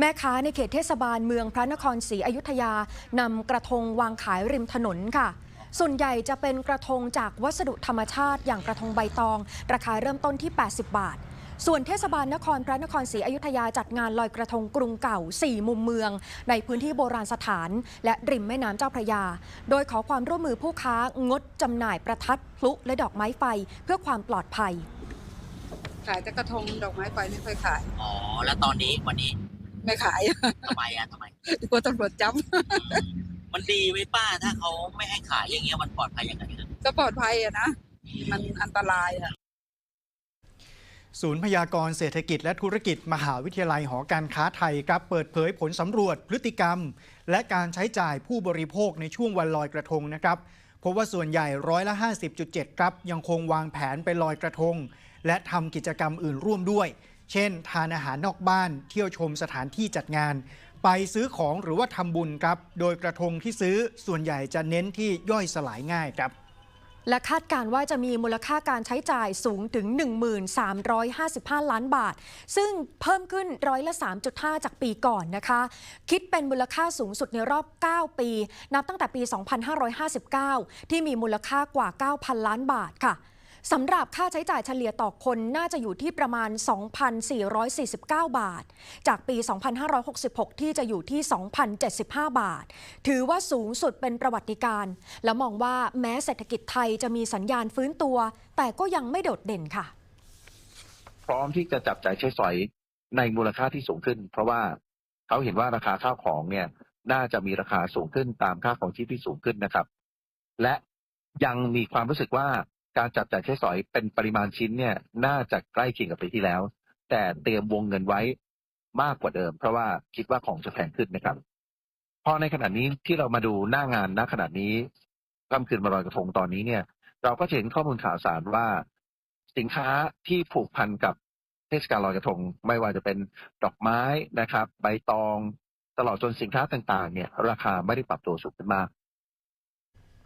แม่ค้าในเขตเทศบาลเมืองพระนครศรีอยุธยานำกระทงวางขายริมถนนค่ะ ส่วนใหญ่จะเป็นกระทงจากวัสดุธรรมชาติอย่างกระทงใบตอง ราคาเริ่มต้นที่ 80 บาท ส่วนเทศบาลนครพระนครศรีอยุธยาจัดงานลอยกระทงกรุงเก่า 4 มุมเมือง ในพื้นที่โบราณสถาน และริมแม่น้ำเจ้าพระยา โดยขอความร่วมมือผู้ค้างดจำหน่ายประทัดพลุและดอกไม้ไฟเพื่อความปลอดภัย ขายแต่กระทงดอกไม้ไฟไม่ค่อยขาย อ๋อ แล้วตอนนี้วันนี้ ไม่ขายทำไมอะทำไมกลัวตำรวจจับมันดีไหมป้าถ้าเขาไม่ให้ขายอย่างเงี้ยมันปลอดภัยยังไงครับก็ปลอดภัยอะนะมันอันตรายอะศูนย์พยากรณ์เศรษฐกิจและธุรกิจมหาวิทยาลัยหอการค้าไทยครับเปิดเผยผลสำรวจพฤติกรรม และการใช้จ่ายผู้บริโภคในช่วงวันลอยกระทงนะครับพบว่าส่วนใหญ่ร้อยละ 50.7 ครับ ยังคงวางแผนไปลอยกระทง และทำกิจกรรมอื่นร่วมด้วย เช่น ทานอาหารนอกบ้าน เที่ยวชมสถานที่จัดงาน ไปซื้อของหรือว่าทำบุญครับ โดยกระทงที่ซื้อส่วนใหญ่จะเน้นที่ย่อยสลายง่ายครับและคาดการณ์ว่าจะมีมูลค่าการใช้จ่ายสูงถึง 1355 ล้านบาท ซึ่งเพิ่มขึ้นร้อยละ 3.5 จากปีก่อนนะคะ คิดเป็นมูลค่าสูงสุดในรอบ 9 ปี นับตั้งแต่ปี 2559 ที่มีมูลค่ากว่า 9,000 ล้านบาทค่ะ สำหรับค่าใช้จ่ายเฉลี่ยต่อคนน่าจะอยู่ที่ประมาณ 2,449 บาท จากปี 2566 ที่จะอยู่ที่ 2,075 บาท ถือว่าสูงสุดเป็นประวัติการ และมองว่าแม้เศรษฐกิจไทยจะมีสัญญาณฟื้นตัว แต่ก็ยังไม่โดดเด่นค่ะ พร้อมที่จะจับจ่ายใช้สอยในมูลค่าที่สูงขึ้น เพราะว่าเขาเห็นว่าราคาข้าวของเนี่ยน่าจะมีราคาสูงขึ้นตามค่าของชีพที่สูงขึ้นนะครับ และยังมีความรู้สึกว่า การจับจ่ายใช้สอยเป็นปริมาณชิ้นเนี่ย น่าจะใกล้เคียงกับปีที่แล้ว แต่เตรียมวงเงินไว้มากกว่าเดิม เพราะว่าคิดว่าของจะแพงขึ้นนะครับพอในขณะนี้ที่เรามาดูหน้างานณขณะนี้ค่ำคืนวันลอยกระทงตอนนี้เนี่ย เราก็เห็นข้อมูลข่าวสารว่า สินค้าที่ผูกพันกับเทศกาลลอยกระทง ไม่ว่าจะเป็นดอกไม้นะครับ ใบตอง ตลอดจนสินค้าต่างๆ เนี่ย ราคาไม่ได้ปรับตัวสูงขึ้นมาก